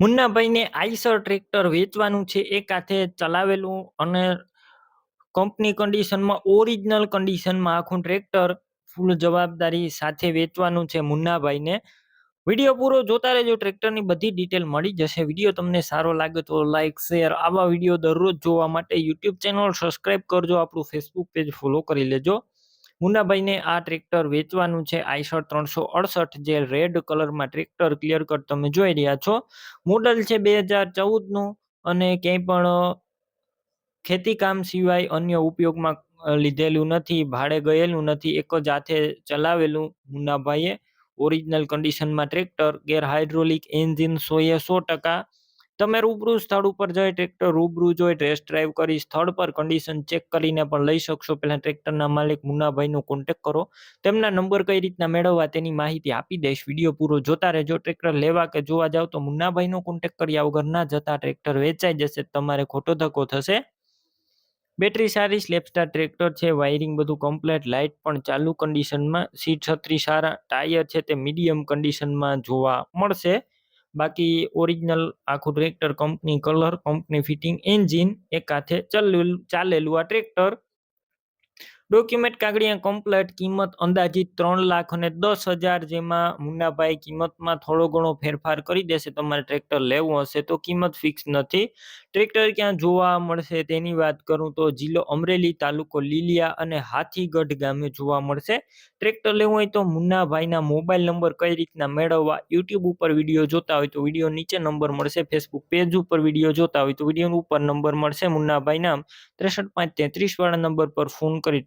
મુન્નાભાઈને Eicher tractor વેચવાનું છે, એક હાથે ચલાવેલું અને કંપની કન્ડિશનમાં ઓરિજિનલ કન્ડિશનમાં આખું ટ્રેક્ટર ફૂલ જવાબદારી સાથે વેચવાનું છે મુન્નાભાઈને. વીડિયો પૂરો જોતા રહેજો, ટ્રેક્ટરની બધી ડિટેલ મળી જશે. વીડિયો તમને સારો લાગે તો લાઇક શેર, આવા વીડિયો દરરોજ જોવા માટે યુટ્યુબ ચેનલ સબસ્ક્રાઇબ કરજો, આપણું ફેસબુક પેજ ફોલો કરી લેજો. મુન્નાભાઈને આ ટ્રેક્ટર વેચવાનું છે. આઈસર ત્રણસો અડસઠ જે રેડ કલરમાં ટ્રેક્ટર ક્લિયર કટ તમે જોઈ રહ્યા છો. મોડલ છે બે હજાર ચૌદનું અને ક્યાંય પણ ખેતીકામ સિવાય અન્ય ઉપયોગમાં લીધેલું નથી, ભાડે ગયેલું નથી, એક જ હાથે ચલાવેલું મુન્નાભાઈએ. ઓરિજિનલ કન્ડિશનમાં ટ્રેક્ટર ગેર હાઇડ્રોલિક એન્જિન સોએ સો ટકા તમે રૂબરૂ સ્થળ ઉપર જઈ ટ્રેક્ટર રૂબરૂ જોઈ ટેસ્ટ ડ્રાઈવ કરી સ્થળ પર કન્ડિશન ચેક કરીને પણ લઈ શકશો. પહેલાં ટ્રેક્ટરના માલિક મુન્નાભાઈનો કોન્ટેક કરો. તેમના નંબર કઈ રીતના મેળવવા તેની માહિતી આપી દઈશ. વીડિયો પૂરો જોતા રહેજો. ટ્રેક્ટર લેવા કે જોવા જાવ તો મુન્નાભાઈનો કોન્ટેક કર્યા વગર ના જતા ટ્રેક્ટર વેચાઈ જશે. તમારે ખોટો ધક્કો થશે. બેટરી સારી સ્લેપસ્ટાર ટ્રેક્ટર છે. વાયરિંગ બધું કમ્પ્લેટ લાઇટ પણ ચાલુ કન્ડિશનમાં સીટ છત્રી સારા. ટાયર છે તે મીડિયમ કન્ડિશનમાં જોવા મળશે. બાકી ઓરિજિનલ આખું tractor company colour company fitting engine એક હાથે ચાલેલું ચાલેલું આ ટ્રેક્ટર ડોક્યુમેન્ટ કાગળિયા કમ્પ્લેટ કિંમત અંદાજિત ત્રણ લાખ અને દસ હજાર જેમાં મુન્નાભાઈ કિંમતમાં થોડો ઘણો ફેરફાર કરી દેશે. તમારે ટ્રેક્ટર લેવું હશે તો કિંમત ફિક્સ નથી. ટ્રેક્ટર ક્યાં જોવા મળશે તેની વાત કરું તો જિલ્લો અમરેલી તાલુકો લીલિયા અને હાથીગઢ ગામે જોવા મળશે. ટ્રેક્ટર લેવું હોય તો મુન્નાભાઈના મોબાઈલ નંબર કઈ રીતના મેળવવા, યુટ્યુબ ઉપર વીડિયો જોતા હોય તો વીડિયો નીચે નંબર મળશે, ફેસબુક પેજ ઉપર વીડિયો જોતા હોય તો વીડિયો ઉપર નંબર મળશે મુન્નાભાઈના. ત્રેસઠ પાંચ તેત્રીસ વાળા નંબર પર ફોન કરી